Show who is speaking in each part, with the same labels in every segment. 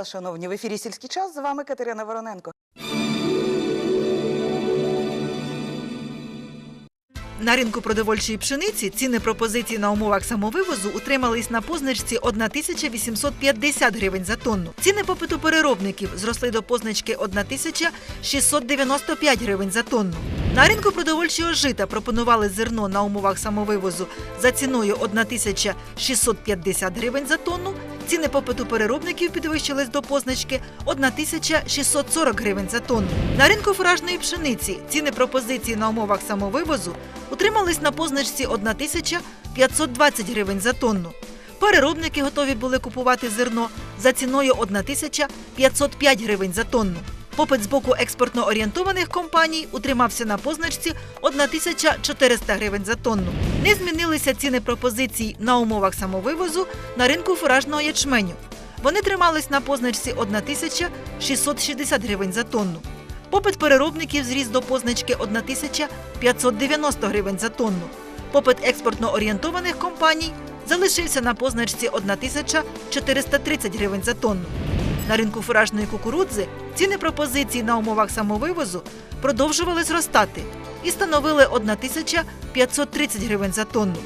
Speaker 1: Вітаю шановні. В ефірі сільський час. З вами Катерина Вороненко.
Speaker 2: На ринку продовольчої пшениці ціни пропозицій на умовах самовивозу утримались на позначці 1850 гривень за тонну. Ціни попиту переробників зросли до позначки 1695 гривень за тонну. На ринку продовольчого жита пропонували зерно на умовах самовивозу за ціною 1650 гривень за тонну. Ціни попиту переробників підвищились до позначки 1640 гривень за тонну. На ринку фуражної пшениці ціни пропозиції на умовах самовивозу утримались на позначці 1520 гривень за тонну. Переробники готові були купувати зерно за ціною 1505 гривень за тонну. Попит з боку експортно орієнтованих компаній утримався на позначці 1400 гривень за тонну. Не змінилися ціни пропозицій на умовах самовивозу на ринку фуражного ячменю. Вони тримались на позначці 1660 гривень за тонну. Попит переробників зріс до позначки 1590 гривень за тонну. Попит експортно орієнтованих компаній залишився на позначці 1430 гривень за тонну. На ринку фуражної кукурудзи ціни пропозицій на умовах самовивозу продовжували зростати і становили 1530 гривень за тонну.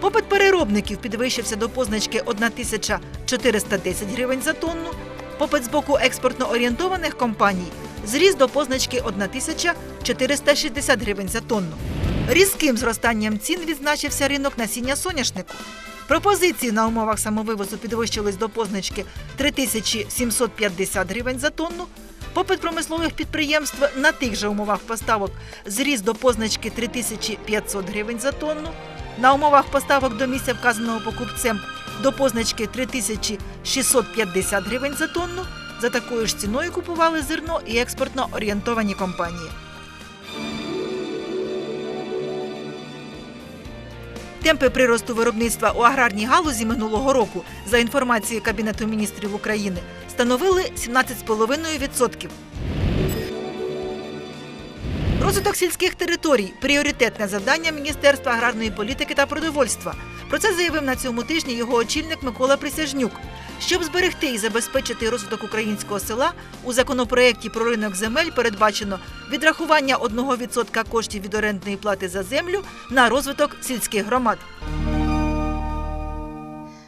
Speaker 2: Попит переробників підвищився до позначки 1410 гривень за тонну. Попит з боку експортно орієнтованих компаній зріс до позначки 1460 гривень за тонну. Різким зростанням цін відзначився ринок насіння соняшнику. Пропозиції на умовах самовивозу підвищились до позначки 3750 гривень за тонну. Попит промислових підприємств на тих же умовах поставок зріс до позначки 3500 гривень за тонну. На умовах поставок до місця вказаного покупцем до позначки 3650 гривень за тонну. За такою ж ціною купували зерно і експортно орієнтовані компанії. Темпи приросту виробництва у аграрній галузі минулого року, за інформацією Кабінету міністрів України, становили 17,5%. Розвиток сільських територій пріоритетне завдання Міністерства аграрної політики та продовольства. Про це заявив на цьому тижні його очільник Микола Присяжнюк. Щоб зберегти і забезпечити розвиток українського села, у законопроєкті про ринок земель передбачено відрахування 1% коштів від орендної плати за землю на розвиток сільських громад.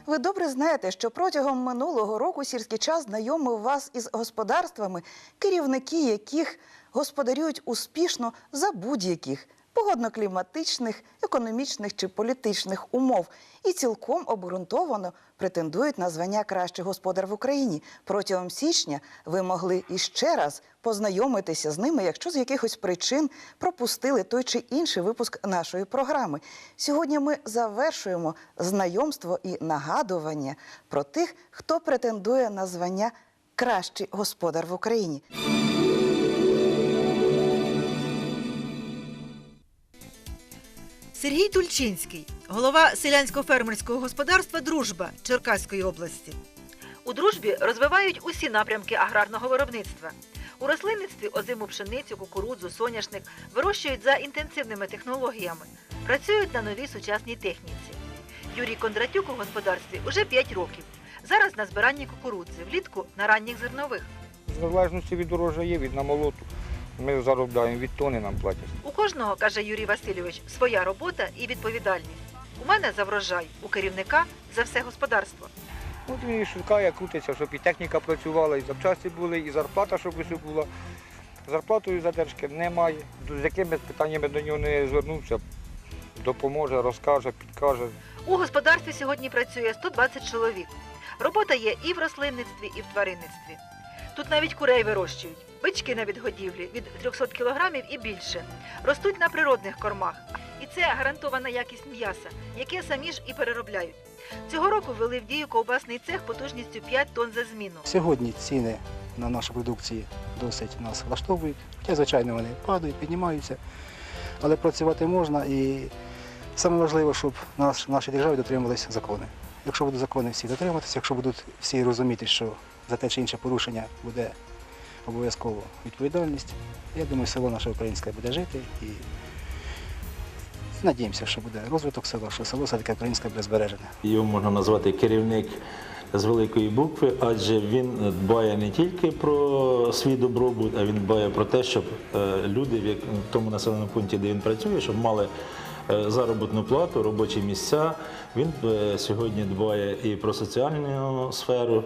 Speaker 1: Ви добре знаєте, що протягом минулого року сільський час знайомив вас із господарствами, керівники яких господарюють успішно за будь-яких погодно-кліматичних, економічних чи політичних умов і цілком обґрунтовано претендують на звання кращий господар в Україні. Протягом січня ви могли іще раз познайомитися з ними, якщо з якихось причин пропустили той чи інший випуск нашої програми. Сьогодні ми завершуємо знайомство і нагадування про тих, хто претендує на звання кращий господар в Україні.
Speaker 2: Сергій Тульчинський, голова селянсько-фермерського господарства Дружба Черкаської області. У дружбі розвивають усі напрямки аграрного виробництва. У рослинництві озиму пшеницю, кукурудзу, соняшник вирощують за інтенсивними технологіями, працюють на новій сучасній техніці. Юрій Кондратюк у господарстві уже 5 років. Зараз на збиранні кукурудзи, влітку на ранніх зернових.
Speaker 3: В залежності від урожаю, від намолоту. Ми заробляємо від тони нам платять.
Speaker 2: У кожного, каже Юрій Васильович, своя робота і відповідальність. У мене за врожай, у керівника за все господарство.
Speaker 3: От він і шукає, крутиться, щоб і техніка працювала, і запчасті були, і зарплата, щоб усе була. Зарплатою задержки немає. З якими питаннями до нього не звернувся, допоможе, розкаже, підкаже.
Speaker 2: У господарстві сьогодні працює 120 чоловік. Робота є і в рослинництві, і в тваринництві. Тут навіть курей вирощують. Бички на відгодівлі від 300 кілограмів і більше. Ростуть на природних кормах. І це гарантована якість м'яса, яке самі ж і переробляють. Цього року ввели в дію ковбасний цех потужністю 5 тонн за зміну.
Speaker 4: Сьогодні ціни на нашу продукцію досить нас влаштовують, хоча, звичайно, вони падають, піднімаються, але працювати можна і саме важливо, щоб в нашій державі дотримувалися закони. Якщо будуть закони всі дотримуватися, якщо будуть всі розуміти, що за те чи інше порушення буде обов'язково відповідальність, я думаю, село наше українське буде жити і надіємося, що буде розвиток села, що село все-таки українське буде збережене.
Speaker 5: Його можна назвати керівник з великої букви, адже він дбає не тільки про свій добробут, а він дбає про те, щоб е, люди в тому населеному пункті, де він працює, щоб мали е, заробітну плату, робочі місця. Він е, сьогодні дбає і про соціальну сферу.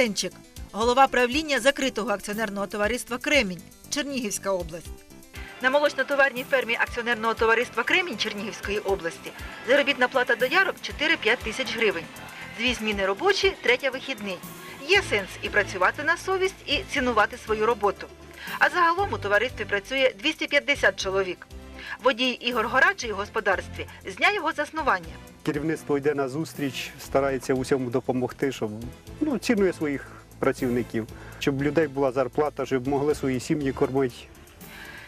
Speaker 2: Сенчик, голова правління закритого акціонерного товариства Кремінь, Чернігівська область. На молочно-товарній фермі акціонерного товариства Кремінь Чернігівської області заробітна плата доярок 4-5 тисяч гривень. Дві зміни робочі, третя вихідний. Є сенс і працювати на совість, і цінувати свою роботу. А загалом у товаристві працює 250 чоловік. Водій Ігор Горачий у господарстві з дня його заснування.
Speaker 6: Керівництво йде на зустріч, старається усьому допомогти, щоб ну, цінує своїх працівників, щоб людей була зарплата, щоб могли свої сім'ї кормити.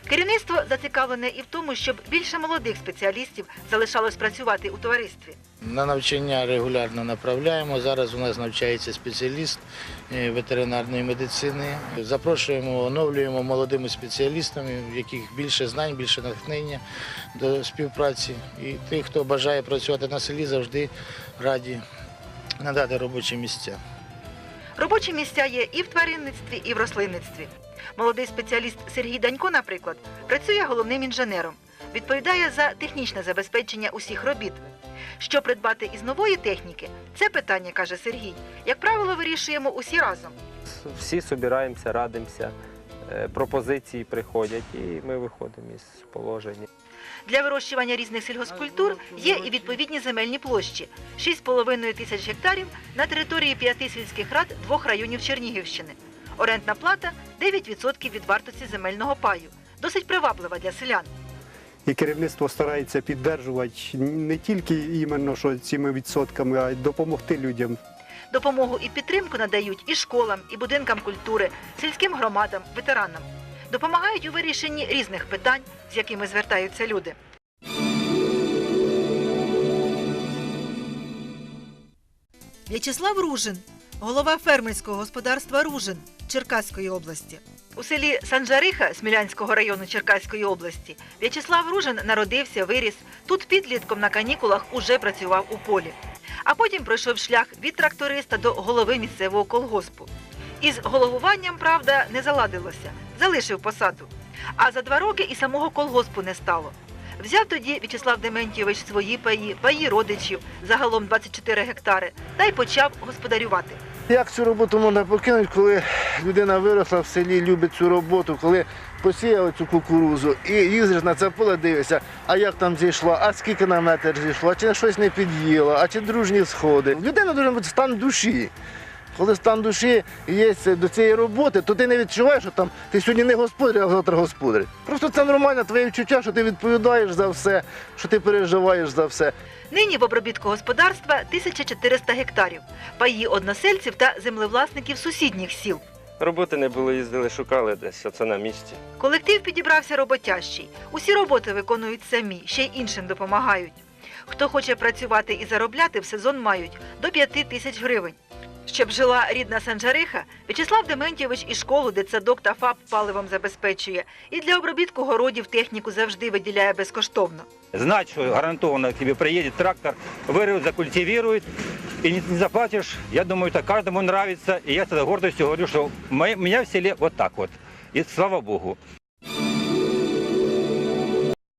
Speaker 2: Керівництво зацікавлене і в тому, щоб більше молодих спеціалістів залишалось працювати у товаристві.
Speaker 7: На навчання регулярно направляємо. Зараз у нас навчається спеціаліст е, ветеринарної медицини. Запрошуємо, оновлюємо молодими спеціалістами, в яких більше знань, більше натхнення до співпраці. І тих, хто бажає працювати на селі, завжди раді надати робочі місця.
Speaker 2: Робочі місця є і в тваринництві, і в рослинництві. Молодий спеціаліст Сергій Данько, наприклад, працює головним інженером, відповідає за технічне забезпечення усіх робіт. Що придбати із нової техніки, це питання, каже Сергій. Як правило, вирішуємо усі разом.
Speaker 8: всі собираємося, радимося, е, пропозиції приходять і ми виходимо із положення.
Speaker 2: Для вирощування різних сільгоспкультур є і відповідні земельні площі 6,5 тисяч гектарів на території п'яти сільських рад двох районів Чернігівщини. Орендна плата 9% від вартості земельного паю. Досить приваблива для селян.
Speaker 6: І керівництво старається піддержувати не тільки іменно що цими відсотками, а й допомогти людям.
Speaker 2: Допомогу і підтримку надають і школам, і будинкам культури, сільським громадам, ветеранам. Допомагають у вирішенні різних питань, з якими звертаються люди. В'ячеслав Ружин, голова фермерського господарства Ружин Черкаської області. У селі Санжариха Смілянського району Черкаської області В'ячеслав Ружин народився, виріс. Тут підлітком на канікулах уже працював у полі. А потім пройшов шлях від тракториста до голови місцевого колгоспу. Із головуванням, правда, не заладилося, залишив посаду. А за два роки і самого колгоспу не стало. Взяв тоді В'ячеслав Дементьєвич свої паї, паї родичів, загалом 24 гектари, та й почав господарювати.
Speaker 9: Як цю роботу можна покинути, коли людина виросла в селі, любить цю роботу, коли посіяла цю кукурузу і їздиш на це поле, дивишся, а як там зійшло, а скільки на метр зійшло, а чи щось не під'їло, а чи дружні сходи. Людина дуже бути стан душі. Коли стан душі є до цієї роботи, то ти не відчуваєш, що там ти сьогодні не господар, а завтра господар. Просто це нормально, твоє відчуття, що ти відповідаєш за все, що ти переживаєш за все.
Speaker 2: Нині в обробітку господарства 1400 гектарів, паї односельців та землевласників сусідніх сіл.
Speaker 8: Роботи не було, їздили, шукали десь, оце на місці.
Speaker 2: Колектив підібрався роботящий. Усі роботи виконують самі, ще й іншим допомагають. Хто хоче працювати і заробляти, в сезон мають до 5 тисяч гривень. Щоб жила рідна Санжариха, В'ячеслав Дементьєвич і школу, дитсадок та ФАП паливом забезпечує. І для обробітку городів техніку завжди виділяє безкоштовно.
Speaker 10: знать, что гарантированно к тебе приедет трактор, вырвет, закультивирует, и не, не заплатишь, я думаю, это каждому нравится. И я с этой гордостью говорю, что мо- у меня в селе вот так вот. И слава Богу.